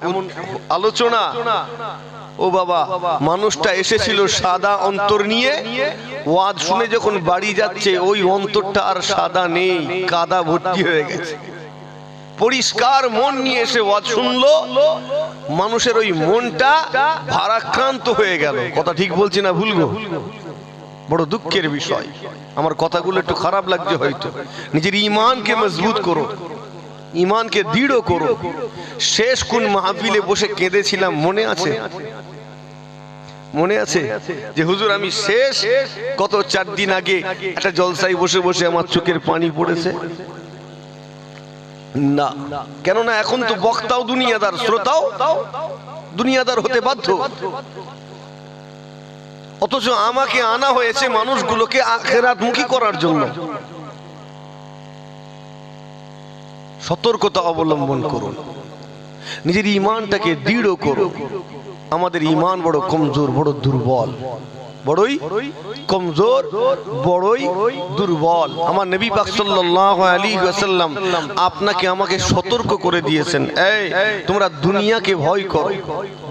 এমন আলোচনা। ও বাবা মানুষটা এসেছিল সাদা অন্তর নিয়ে। ওয়াজ শুনে যখন বাড়ি যাচ্ছে ওই অন্তরটা আর সাদা নেই কাদা ভর্তি হয়ে গেছে। পরিষ্কার মন নিয়ে এসে ওয়াজ শুনলো। মানুষের ওই মনটা ভারাক্রান্ত হয়ে গেল। কথা ঠিক বলছি না ভুলবো বড় দুঃখের বিষয়। আমার কথাগুলো একটু খারাপ লাগছে হয়তো। নিজের ইমানকে মজবুত করো। ইমানকে দৃঢ় করো। শেষ কোন মাহফিলে বসে কেঁদেছিলাম, মনে আছে? মনে আছে? যে হুজুর, আমি শেষ গত চার দিন আগে একটা জলসাই বসে বসে আমার চোখের পানি পড়েছে। না। কেননা এখন তো বক্তাও দুনিয়াদার, শ্রোতাও দুনিয়াদার হতে বাধ্য। অথচ আমাকে আনা হয়েছে মানুষগুলোকে আখেরাত মুখী করার জন্য। সতর্কতা অবলম্বন করুন। নিজের ইমানটাকে দৃঢ় করুন। আমাদের ইমান বড় কমজোর, বড় দুর্বল। বড়ই কমজোর, বড়ই দুর্বল। আমার নবী পাক সাল্লাল্লাহু আলাইহি ওয়াসাল্লাম আপনাকে আমাকে সতর্ক করে দিয়েছেন। এই, তোমরা দুনিয়াকে ভয় করো।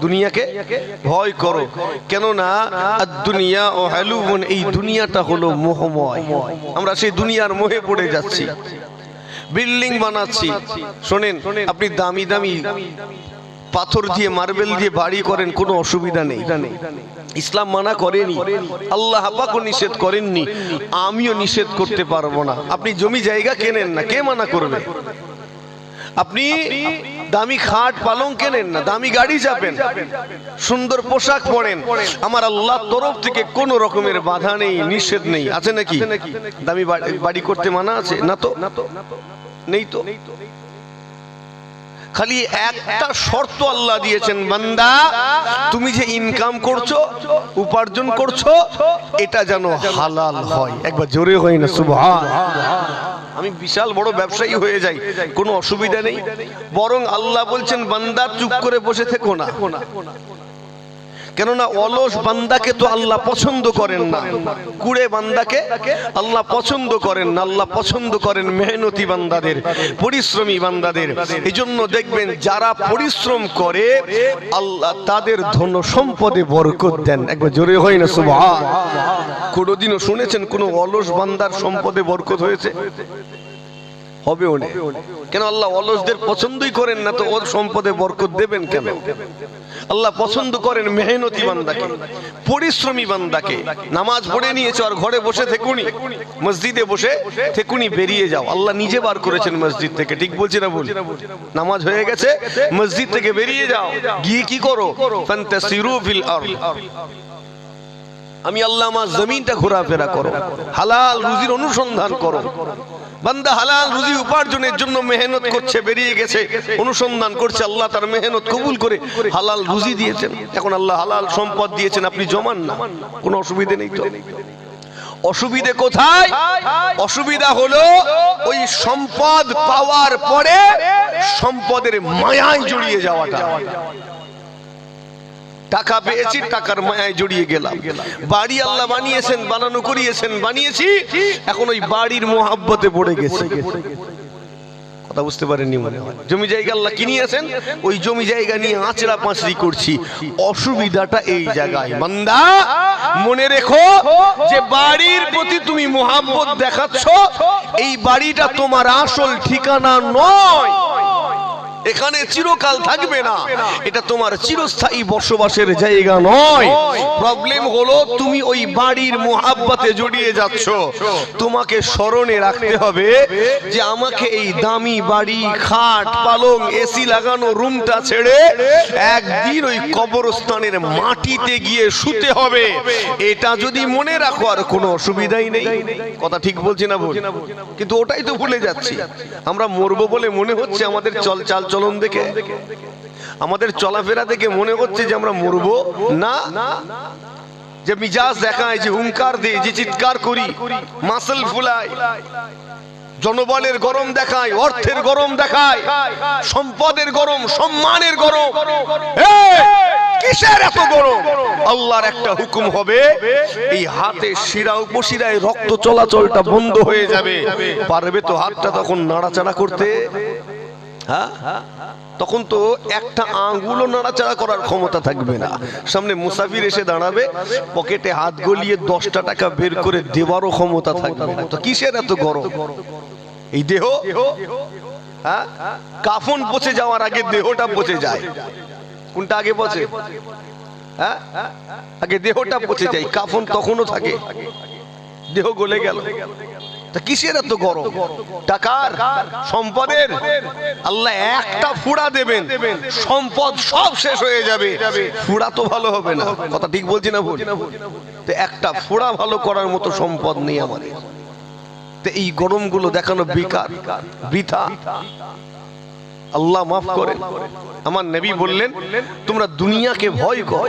দুনিয়াকে ভয় করো। কেন না দুনিয়া ও হালুবন, এই দুনিয়াটা হলো মোহময়। আমরা সেই দুনিয়ার মোহে পড়ে যাচ্ছি। বিল্ডিং বানাচ্ছি। শোনেন, আপনি দামি দামি পাথর দিয়ে, মার্বেল দিয়ে বাড়ি করেন, কোনো অসুবিধা নেই। ইসলাম মানা করেনি। আল্লাহ পাকও নিষেধ করেননি। আমিও নিষেধ করতে পারব না। আপনি জমি জায়গা কেনেন না, কে মানা করবে? আপনি দামি খাট, পালং কেনেন না, দামি গাড়ি যাবেন সুন্দর পোশাক পরেন। আমার আল্লাহ তরফ থেকে কোন রকমের বাধা নেই, নিষেধ নেই। আছে নাকি? দামি বাড়ি- বাড়ি করতে মানা আছে? না তো না তো? নেই তো। খালি একটা শর্ত আল্লাহ দিয়েছেন, বান্দা, তুমি যে ইনকাম করছ, উপার্জন করছ, এটা যেন হালাল হয়। একবার জোরে হয় না, সুবহান। আমি বিশাল বড় ব্যবসায়ী হয়ে যাই, কোনো অসুবিধা নেই। বরং আল্লাহ বলছেন, বান্দা, চুপ করে বসে থেকো না। কেননা অলস বান্দাকে তো আল্লাহ পছন্দ করেন না। কুড়ে বান্দাকে আল্লাহ পছন্দ করেন না, আল্লাহ পছন্দ করেন মেহনতি বান্দাদের, পরিশ্রমী বান্দাদের। এই জন্য দেখবেন যারা পরিশ্রম করে, আল্লাহ তাদের ধন সম্পদে বরকত দেন। একবার জোরে হয় না, সুবহান। কোনোদিনও শুনেছেন কোনো অলস বান্দার সম্পদে বরকত হয়েছে? হবেও না। কেন আল্লাহ অলসদের পছন্দই করেন না, তো ওর সম্পদে বরকত দেবেন কেন? আল্লাহ পছন্দ করেন মেহনতি বান্দাকে, পরিশ্রমী বান্দাকে। নামাজ পড়ে নিয়েছে আর ঘরে বসে থেকুনি, মসজিদে বসে থেকুনি বেরিয়ে যাও। আল্লাহ নিজে বার করেছেন মসজিদ থেকে, ঠিক বলছি না বল নামাজ হয়ে গেছে, মসজিদ থেকে বেরিয়ে যাও। গিয়ে কি করো? ফান্তাসিরু ফিল আরদ। আমি আল্লাহ আমার জমিনটা ঘোরাফেরা করো। হালাল রুজির অনুসন্ধান করো। বান্দা হালাল রুজি উপার্জনের জন্য মেহনত করছে, বেরিয়ে গেছে, অনুসন্ধান করছে, আল্লাহ তার মেহনত কবুল করে হালাল রুজি দিয়েছেন। এখন আল্লাহ হালাল সম্পদ দিয়েছেন, আপনি জমান না। কোনো অসুবিধে নেই তো। অসুবিধে কোথায়? অসুবিধা হলো ওই সম্পদ পাওয়ার পরে সম্পদের মায়ায় জড়িয়ে যাওয়াটা। টাকা পেয়েছি, টাকার মায়ায় জড়িয়ে গেলাম। বাড়ি আল্লাহ বানিয়েছেন, বানানো করিয়েছেন, বানিয়েছি, এখন ওই বাড়ির মোহাব্বতে পড়ে গেছে। কথা বুঝতে জমি জায়গা আল্লাহ কিনিয়েছেন, ওই জমি জায়গা নিয়ে করছি। অসুবিধাটা এই জায়গায়। মনে রেখো যে বাড়ির প্রতি তুমি দেখাচ্ছ, এই বাড়িটা তোমার আসল ঠিকানা নয়। এখানে চিরকাল থাকবে না। এটা তোমার চিরস্থায়ী বসবাসের জায়গা নয়। প্রবলেম হলো তুমি ওই বাড়ির মোহাব্বতে জড়িয়ে যাচ্ছ। তোমাকে স্মরণে রাখতে হবে যে আমাকে এই দামি বাড়ি খাট পালং এসি লাগানো রুমটা ছেড়ে একদিন ওই কবরস্থানের মাটিতে গিয়ে শুতে হবে। এটা যদি মনে রাখো আর কোনো অসুবিধাই নেই। কথা ঠিক বলছি না কিন্তু ওটাই তো ভুলে যাচ্ছি। আমরা মরবো বলে মনে হচ্ছে আমাদের চল চাল চলন দেখে, আমাদের চলাফেরা দেখে মনে হচ্ছে যে আমরা মরবো, না, যে মিজাজ দেখায়, যে হুঙ্কার দিই যে চিৎকার করি, মাসল ফুলাই জনবলের গরম দেখায়, অর্থের গরম দেখায়, সম্পদের গরম, সম্মানের গরম। কিসের এত গরম? আল্লাহর একটা হুকুম হবে, এই হাতে শিরা উপশিরায় রক্ত চলাচলটা বন্ধ হয়ে যাবে। পারবে তো হাতটা তখন নাড়াচাড়া করতে। হ্যাঁ? তখন তো একটা আঙ্গুলও নাড়াচাড়া করার ক্ষমতা থাকবে না। সামনে মুসাফির এসে দাঁড়াবে, পকেটে হাত গলিয়ে দশটা টাকা বের করে দেওয়ারও ক্ষমতা থাকবে তো কিসের এত গরম? এই দেহ? হ্যাঁ? কাফন পচে যাওয়ার আগে দেহটা পচে যায়। কোনটা আগে পচে? হ্যাঁ? আগে দেহটা পচে যায়, কাফন তখনও থাকে। দেহ গলে গেল। তা কিসের এত গরম? টাকার সম্পদের। আল্লাহ একটা ফুড়া দেবেন, সম্পদ সব শেষ হয়ে যাবে। ফুড়া তো ভালো হবে না। কথা ঠিক বলছি না ভুল? তো একটা ফুড়া ভালো করার মতো সম্পদ নেই আমাদের। তো এই গরমগুলো দেখানো বেকার, বৃথা। আল্লাহ মাফ করেন। আমার নবী বললেন, তোমরা দুনিয়াকে ভয় কর।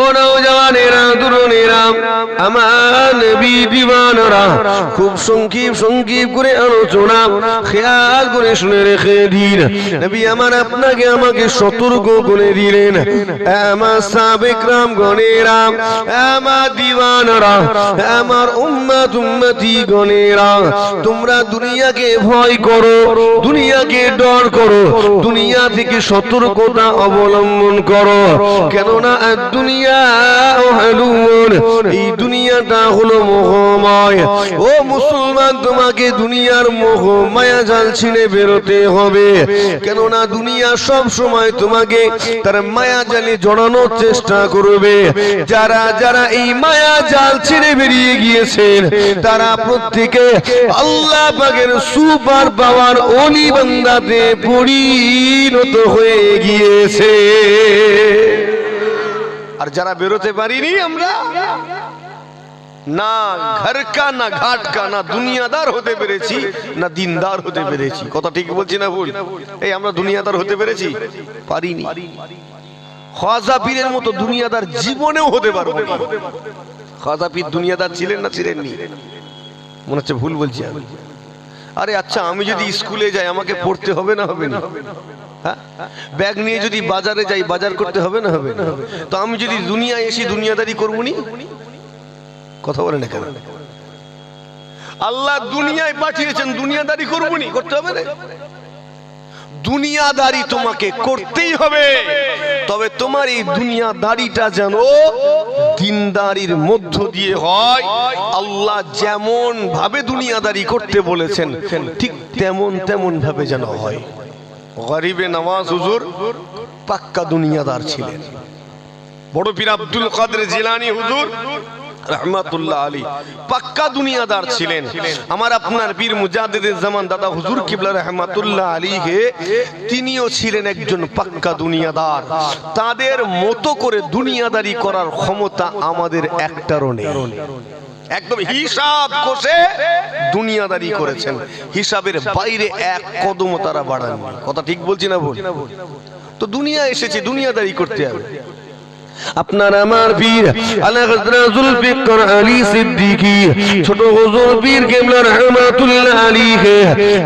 ও নৌজওয়ানেরা তরুণেরা আমার নবী দিবানরা, খুব সংক্ষিপ সংক্ষিপ করে আলোচনা, খেয়াল করে শুনে রেখে দিন। নবী আমার আপনাকে আমাকে সতর্ক করে দিলেন। আমার সাবেক রাম গণেরা, আমার আমার গণেরা, তোমরা দুনিয়াকে ভয় করো, দুনিয়াকে ডর করো, দুনিয়া থেকে সতর্কতা অবলম্বন করো। কেননা আর দুনিয়া বেরোতে হবে। কেননা দুনিয়া সব তোমাকে তার জড়ানোর চেষ্টা করবে। যারা যারা এই মায়া জাল ছিঁড়ে বেরিয়ে গিয়েছেন, তারা প্রত্যেকে আল্লাহ সুপার পাওয়ার অলি পরিণত হয়ে গিয়েছে। আর যারা বেরোতে পারিনি আমরা, না ঘর কা, না ঘাট কা, না দুনিয়াদার হতে পেরেছি, না দিনদার হতে পেরেছি। কথা ঠিক বলছি না ভুল? এই আমরা দুনিয়াদার হতে পেরেছি? পারিনি। খাজা পীরের মতো দুনিয়াদার জীবনেও হতে পারব না। খাজা পীর দুনিয়াদার ছিলেন না ছিলেননি? মনে হচ্ছে ভুল বলছি আমি। আরে আচ্ছা আমি যদি স্কুলে যাই, আমাকে পড়তে হবে না হবে না? ব্যাগ নিয়ে যদি বাজারে যাই, বাজার করতে হবে না হবে? তো আমি যদি দুনিয়ায় এসে দুনিয়াদারি করব নি কথা বলে না কেন? আল্লাহ দুনিয়ায় পাঠিয়েছেন, দুনিয়াদারি করব নি করতে হবে না? দুনিয়াদারি তোমাকে করতেই হবে। তবে তোমার এই দুনিয়াদারিটা যেন দিনদারির মধ্য দিয়ে হয়। আল্লাহ যেমন ভাবে দুনিয়াদারি করতে বলেছেন, ঠিক তেমন তেমন ভাবে যেন হয়। গরিবে নওয়াজ হুজুর পাক্কা দুনিয়াদার ছিলেন। বড় পীর আব্দুল কাদের জিলানি হুজুর, রহমাতুল্লাহ আলী, পাক্কা দুনিয়াদার ছিলেন। আমার আপনার বীর মুজাদ্দিদের জামান দাদা হুজুর কিবলা রহমাতুল্লাহ আলীকে, তিনিও ছিলেন একজন পাক্কা দুনিয়াদার। তাদের মতো করে দুনিয়াদারি করার ক্ষমতা আমাদের একটারও নেই। একদম হিসাব কষে দুনিয়াদারি করেছেন। হিসাবের বাইরে এক কদমও তারা বাড়ান কথা ঠিক বলছি না ভুল? তো দুনিয়া এসেছে, দুনিয়াদারি করতে হবে। আপনার আমার বীর আলা হযরত জুলফিকার আলী সিদ্দিকী, ছোট হুজুর বীর কেবলা রহমাতুল্লাহ আলাইহি।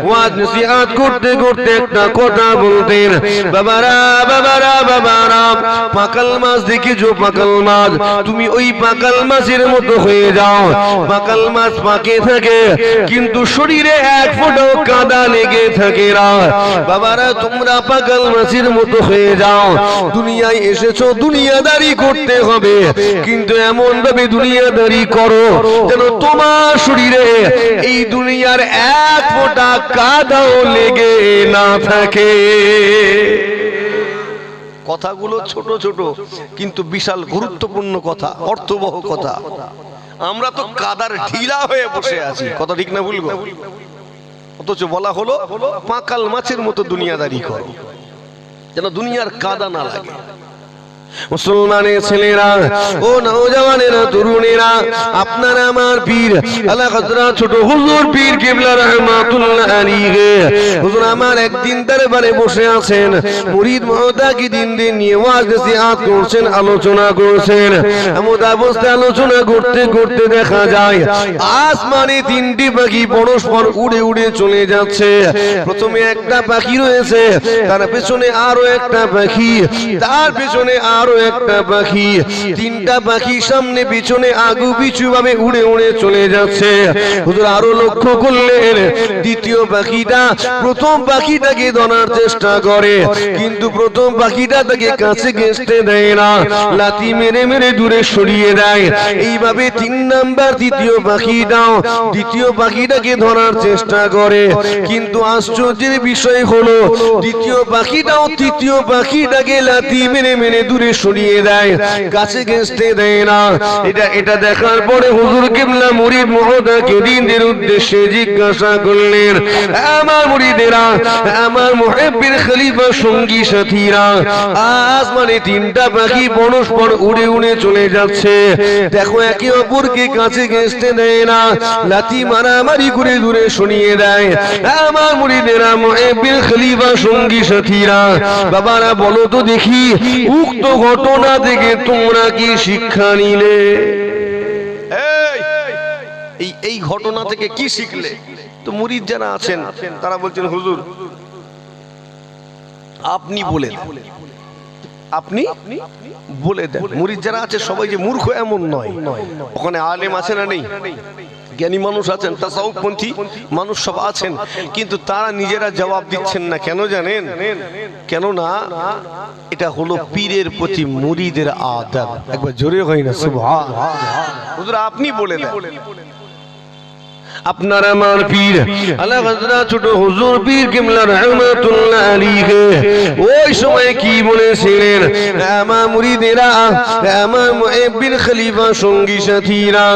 ওয়াজ নসিহত করতে করতে একটা কথা বলতেন, বাবারা বাবারা বাবারা, পাকাল মাছ দেখেছ পাকাল মাছ? তুমি ওই পাকাল মাছের মতো হয়ে যাও। পাকাল মাছ পাকে থাকে, কিন্তু শরীরে এক ফোঁটাও কাদা লেগে থাকে না। বাবারা, তোমরা পাকাল মাছের মতো হয়ে যাও। দুনিয়ায় এসেছ, দুনিয়াদারি করতে হবে। কিন্তু এমন ভাবে দুনিয়াদারি করো যেন তোমার শরীরে এই দুনিয়ার এক ফোঁটা কাদাও লেগে না থাকে। কথাগুলো ছোট ছোট, কিন্তু বিশাল গুরুত্বপূর্ণ কথা, অর্থবহ কথা। আমরা তো কাদার ঢিলা হয়ে বসে আছি। কথা ঠিক না ভুলবো অথচ বলা হলো, পাকাল মাছের মতো দুনিয়াদারি করো, যেন দুনিয়ার কাদা না লাগে। মুসলমানের ছেলেরা, ও নওজওয়ানেরা তরুণেরা, আপনারা আমার পীর, আল্লাহ হযরত ছোট হুজুর পীর কিবলা রাহমাতুল্লাহ আলাইহি। হুজুর আমার একদিন দরবারে বসে আছেন, মুরিদ মহোদয়কে দিন দিন নিয়ে ওয়াজ নসিহত করছেন, আলোচনা করছেন। এমন অবস্থায় আলোচনা করতে করতে দেখা যায়, আসমানে তিনটি পাখি পরস্পর উড়ে উড়ে চলে যাচ্ছে। প্রথমে একটা পাখি রয়েছে, তার পেছনে আরও একটা পাখি, তার পেছনে আরও একটা পাখি। তিনটা পাখি সামনে, পিছনে আগু পিছু ভাবে উড়ে উড়ে চলে যাচ্ছে। আরও লক্ষ্য করলেন, দ্বিতীয় পাখিটা প্রথম পাখিটাকে ধরার চেষ্টা করে, কিন্তু প্রথম পাখিটা তাকে কাছে ঘেঁষতে দেয় না। লাথি মেরে মেরে দূরে সরিয়ে দেয়। এইভাবে তিন নাম্বার দ্বিতীয় পাখিটাও দ্বিতীয় পাখিটাকে ধরার চেষ্টা করে। কিন্তু আশ্চর্যের বিষয় হলো, দ্বিতীয় পাখিটাও তৃতীয় পাখিটাকে লাথি মেরে মেরে দূরে সরিয়ে দেয়, কাছে ঘেঁষতে দেয় না। এটা এটা দেখার পরে হুজুর মহোদয়কে দিনের উদ্দেশ্যে জিজ্ঞাসা করলেন, আমার আমার সঙ্গী সাথীরা মানে তিনটা পাখি পরস্পর উড়ে উড়ে চলে যাচ্ছে। দেখো, একে অপরকে কাছে ঘেঁষতে দেয় না। লাথি মারামারি করে দূরে সরিয়ে দেয়। আমার মুরিদেরা, মুহিব্বির খলিফা সঙ্গী সাথীরা, বাবারা বলো তো দেখি, উক্ত ঘটনা থেকে তোমরা কি শিক্ষা নিলে? এই এই ঘটনা থেকে কি শিখলে? তো মুরিদ যারা আছেন, তারা বলছেন, হুজুর, আপনি বলে আপনি বলে দেন। মুরিদ যারা আছে, সবাই যে মূর্খ এমন নয়। ওখানে আলেম আছে না নেই? জ্ঞানী মানুষ আছেন তাসাউপন্থী মানুষ সব আছেন, কিন্তু তারা নিজেরা জবাব দিচ্ছেন না। কেন জানেন? কেন না এটা হলো পীরের প্রতি মুরিদের আদাব। একবার জোরে হয় না, সুবহান। হুজুর, আপনি বলে দেন। আপনার আমার পীর। আল্লাহ হযরত ছোট হুজুর পীর কিবলা রাহমাতুল্লাহ আলাইহি। ওই সময় কি বলেছিলেন? আমার মুরিদেরা আমার মুহিব্বিন খলিফা সঙ্গী সাথীরা,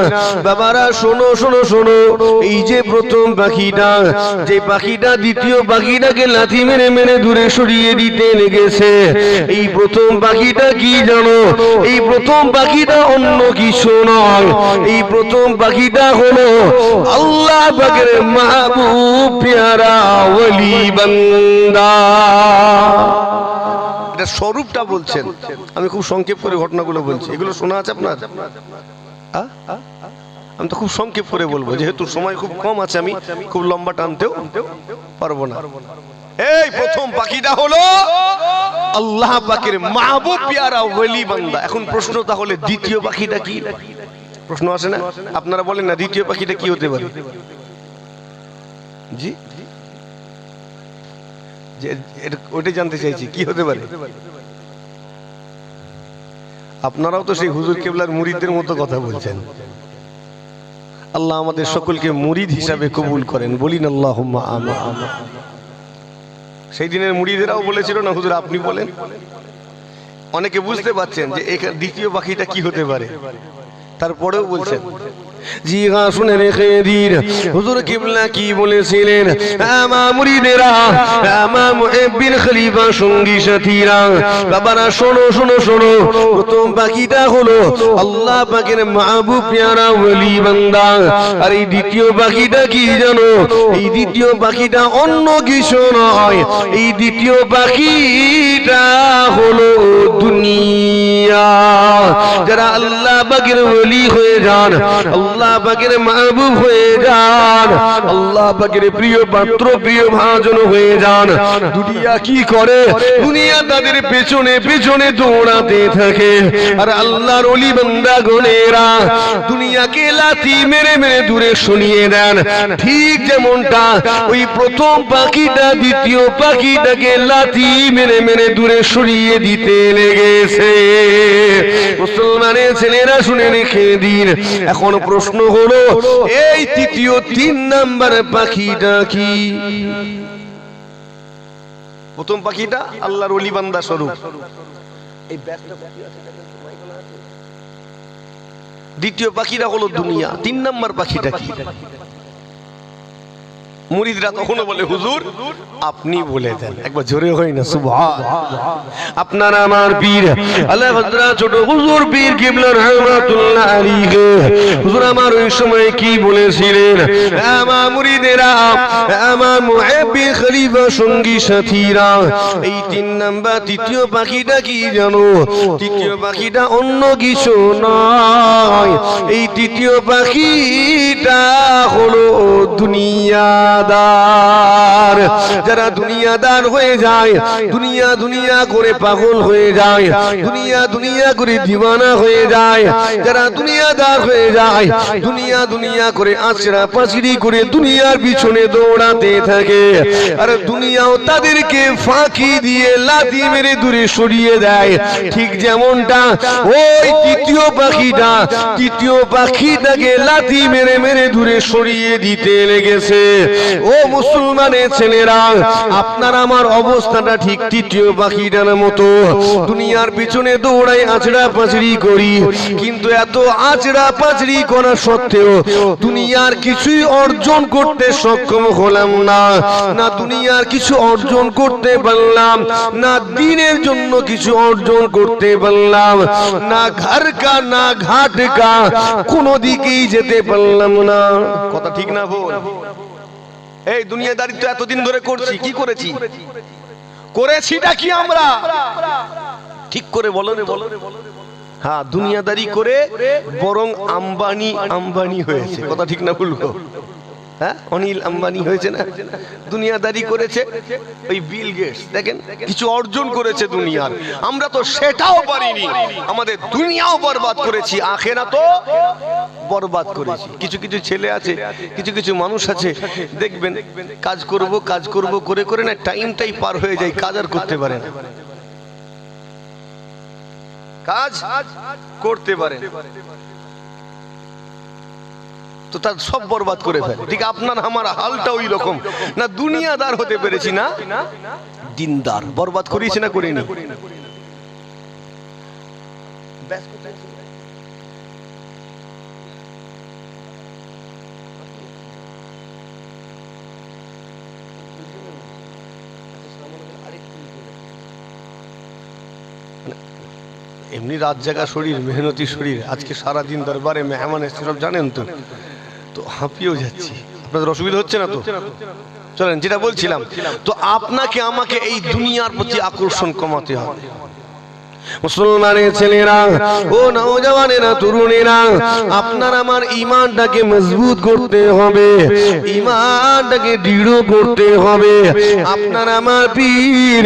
বাবারা, শোনো শোনো শোনো, এই যে প্রথম পাখিটা, যে পাখিটা দ্বিতীয় পাখিটাকে লাথি মেরে মেরে দূরে সরিয়ে দিতে লেগেছে। এই প্রথম পাখিটা কি জানো? এই প্রথম পাখিটা অন্য কিছু নয়। এই প্রথম পাখিটা হলো আল্লাহ পাকের মাহবুব, প্যারা ওলি বান্দা। এটা স্বরূপটা বলছেন। আমি খুব সংক্ষেপ করে ঘটনাগুলো বলছি। এগুলো শোনা আছে আপনার? আমি তো খুব সংক্ষেপ করে বলব। যেহেতু সময় খুব কম আছে, আমি খুব লম্বা টানতেও পারব না। এই প্রথম পাখিটা হলো আল্লাহ পাকের মাহবুব, পিয়ারা ওলি বান্দা। এখন প্রশ্ন তাহলে দ্বিতীয় পাখিটা কি? প্রশ্ন আসে না? আপনারা বলেন না, দ্বিতীয় পাখিটা কি হতে পারে? জি? ওইটাই জানতে চাইছি, কি হতে পারে? আপনারাও তো সেই হুজুর কেবলার মুরিদদের মতো কথা বলছেন। আল্লাহ আমাদের সকলকে মুরিদ হিসাবে কবুল করেন, বলিন আল্লাহ সেই দিনের মুরিদেরাও বলেছিল না, হুজুর আপনি বলেন? অনেকে বুঝতে পারছেন যে দ্বিতীয় পাখিটা কি হতে পারে? তারপরেও বলছেন। জি হ্যাঁ শুনে রেখে দিন। হুজুর কিবলা কি বলেছিলেন? আমা মুরিদেরা আমা মুহিব্বিন খলিফা সঙ্গী সাথীরা। বাবারা, শোনো শোনো শোনো। প্রথম পাখিটা হলো আল্লাহ পাকের মাহবুব প্যারা ওলি বান্দা। আর এই দ্বিতীয় পাখিটা কি জানো? এই দ্বিতীয় পাখিটা অন্য কিছু নয়। এই দ্বিতীয় পাখিটা হলো দুনিয়া। যারা আল্লাহ পাকের ওলি হয়ে যান। আল্লাহ পাকের মাহবুব হয়ে যান। আল্লাহ পাকের প্রিয় পাত্র, প্রিয় ভাজন হয়ে যান। দুনিয়া কি করে? দুনিয়া তাদের পেছনে পেছনে দৌড়াতে থাকে। আর আল্লাহর অলি বান্দা গনেরা দুনিয়াকে লাথি মেরে মেরে দূরে শুনিয়ে দেন। ঠিক যেমনটা ওই প্রথম পাখিটা, দ্বিতীয় পাখিটাকে লাথি মেরে মেরে দূরে সরিয়ে দিতে লেগেছে। মুসলমানের ছেলেরা শুনে রেখে দিন। এখন প্রশ্ন হলো, এই তৃতীয় তিন নাম্বার পাখিটা কি? প্রথম পাখিটা আল্লাহর অলি বান্দা স্বরূপ। এই দ্বিতীয় পাখিটা হলো দুনিয়া, তিন নাম্বার পাখিটা কি? মুরিদরা তখনও বলে, হুজুর, আপনি বলে দেন। একবার জোরে হয় না, সুবহান। আপনার আমার পীর আল্লাহ ভদ্রা ছোট হুজুর পীর কিবলা রহমাতুল্লাহ আলাইহি। হুজুর, আমার ওই সময় কি বলেছিলেন? আমার মুরিদেরা আমার মুহিব্বি খলিফা সঙ্গী সাথীরা, এই তিন নাম্বার তৃতীয় পাখিটা কি জানো? তৃতীয় পাখিটা অন্য কিছু নয়। এই তৃতীয় পাখিটা হলো দুনিয়াদার যারা দুনিয়াদার হয়ে যায়, দুনিয়া দুনিয়া করে পাগল হয়ে যায়, দুনিয়া দুনিয়া করে দিওয়ানা হয়ে যায়। যারা দুনিয়াদার হয়ে যায়, দুনিয়া দুনিয়া করে আচরা পাচড়ি করে দুনিয়ার পিছনে দৌড়াতে থাকে। আর দুনিয়াও তাদেরকে ফাঁকি দিয়ে লাথি মেরে দূরে সরিয়ে দেয়। ঠিক যেমনটা ওই তৃতীয় পাখিটা, তৃতীয় পাখিটাকে লাথি মেরে মেরে দূরে সরিয়ে দিতে লেগেছে। ও মুসলমানের ছেলেরা, আপনার আমার অবস্থাটা ঠিক তৃতীয় পাখিটার মতো। দুনিয়ার পিছনে দৌড়াই আচড়া পাচড়ি করি, কিন্তু এত আচড়া পাচড়ি করা সত্ত্বেও দুনিয়ার কিছুই অর্জন করতে সক্ষম হলাম না। না দুনিয়ার কিছু অর্জন করতে পারলাম, না দিনের জন্য কিছু অর্জন করতে পারলাম, না ঘর কা না ঘাট কা কোনো দিকেই যেতে পারলাম না। কথা ঠিক না ভুল? এই দুনিয়াদারি তো এতদিন ধরে করছি, কি করেছি? করেছিটা কি আমরা? ঠিক করে বলো রে বলো রে হ্যাঁ দুনিয়াদারি করে বরং আম্বানি আম্বানি হয়েছে। কথা ঠিক না ভুলবো হ্যাঁ? অনিল আম্বানি হয়েছে না? দুনিয়াদারি করেছে ওই বিল গেটস। দেখেন, কিছু অর্জন করেছে দুনিয়ার। আমরা তো সেটাও পারিনি। আমাদের দুনিয়াও বরবাদ করেছি আখেরা তো বরবাদ করেছি। কিছু কিছু ছেলে আছে, কিছু কিছু মানুষ আছে। দেখবেন, কাজ করব কাজ করব, করে করে না টাইমটাই পার হয়ে যায়, কাজ আর করতে পারে না। কাজ করতে পারে। তো তার সব বরবাদ করে ফেলে। ঠিক আপনার, আমার হালটা ওই রকম না, দুনিয়াদার হতে পেরেছি না? দিনদার। বরবাদ করিয়েছি না করিনি? এমনি রাত জাগা শরীর, মেহনতি শরীর। আজকে সারা দিন দরবারে মেহমান এসে সব জানেন তো? হাঁপিয়েও যাচ্ছি। আপনাদের অসুবিধা হচ্ছে না তো? চলেন, যেটা বলছিলাম, তো আপনাকে আমাকে এই দুনিয়ার প্রতি আকর্ষণ কমাতে হবে। মুসলমানের ছেলেরা, ও নওজওয়ানেরা তরুণেরা, আপনার আমার ইমানটাকে মজবুত করতে হবে, ইমানটাকে দৃঢ় করতে হবে। আপনার আমার পীর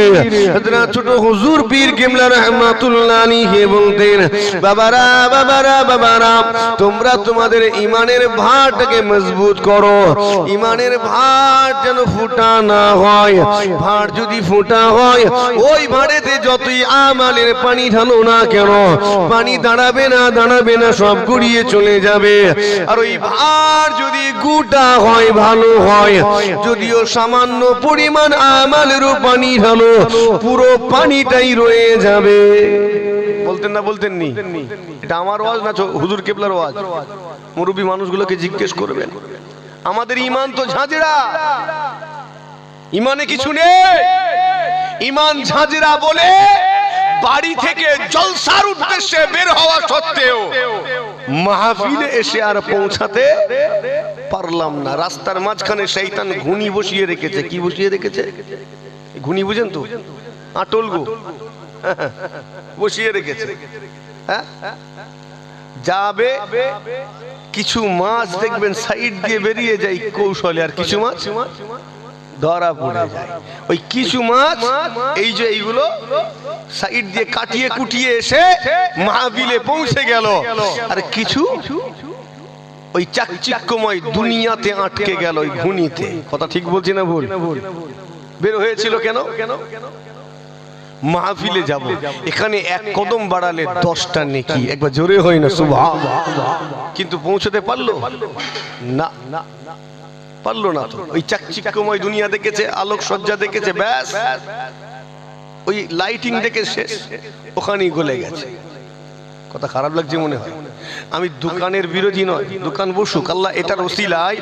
ছোট হুজুর পীর কিবলা রাহমাতুল্লাহ আলাইহি বলতেন, বাবারা বাবারা বাবারা, তোমরা তোমাদের ইমানের ভারটাকে মজবুত করো। ইমানের ভার যেন ফুটা না হয়, ভার যদি ফুটা হয়, ওই ভাড়েতে যতই আমালের পানি ঢালো না কেন? পানি দাঁড়াবে না দাঁড়াবে না, সব গড়িয়ে চলে যাবে। আর ওই ভার যদি গুটা হয়, ভালো হয়। যদিও সামান্য পরিমাণ আমালেরও পানি ঢালো, পুরো পানিটাই রয়ে যাবে। বলতেন না, বলতেন নি। এটা আমার ওয়াজ না হুজুর কেবলার ওয়াজ? মুরব্বী মানুষগুলোকে জিজ্ঞেস করবেন। আমাদের ইমান তো ঝাঁঝরা। ইমানে কিছু নেই। ইমান ঝাঁঝরা বলে বাড়ি থেকে জলসার উদ্দেশ্যে বের হওয়া সত্ত্বেও মাহফিলে এসে আর পৌঁছাতে পারলাম না। রাস্তার মাঝখানে শৈতান ঘুনি বসিয়ে রেখেছে। কি বসিয়ে রেখেছে? ঘুনি বুঝেন তো? আটল গো। বসিয়ে রেখেছে। হ্যাঁ? যাবে কিছু মাছ দেখবেন, সাইড দিয়ে বেরিয়ে যায় কৌশলে। আর কিছু মাছ? ধরা পড়ে যায়। ওই কিছু মাছ, এই যে এইগুলো, সাইড দিয়ে কাটিয়ে কুটিয়ে এসে মাহবিলে পৌঁছে গেল। আর কিছু? ওই চাকচিক্যময় দুনিয়াতে আটকে গেল ওই ঘুনিতে কথা ঠিক বলছি না ভুল? বের হয়েছিল কেন? কেন মাহফিলে যাব। এখানে এক কদম বাড়ালে দশটা নেকি। একবার জোরে হয় না সুভা কিন্তু পৌঁছতে পারল? না না। পারল না তো। ওই চাকচিক্যময় দুনিয়া দেখেছে আলোক সজ্জা দেখেছে, ব্যাস। ওই লাইটিং দেখে শেষ। ওখানেই গলে গেছে। কথা খারাপ লাগছে মনে হয়। আমি দোকানের বিরোধী নয়, দোকান বসুক। আল্লাহ এটার ওসিলায়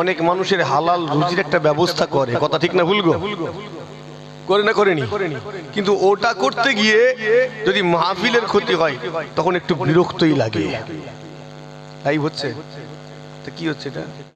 অনেক মানুষের হালাল রুজির একটা ব্যবস্থা করে। কথা ঠিক না ভুলগো করে না, করেনি। কিন্তু ওটা করতে গিয়ে যদি মাহফিলের ক্ষতি হয়, তখন একটু বিরক্তই লাগে। তাই হচ্ছে। তা কি হচ্ছে এটা?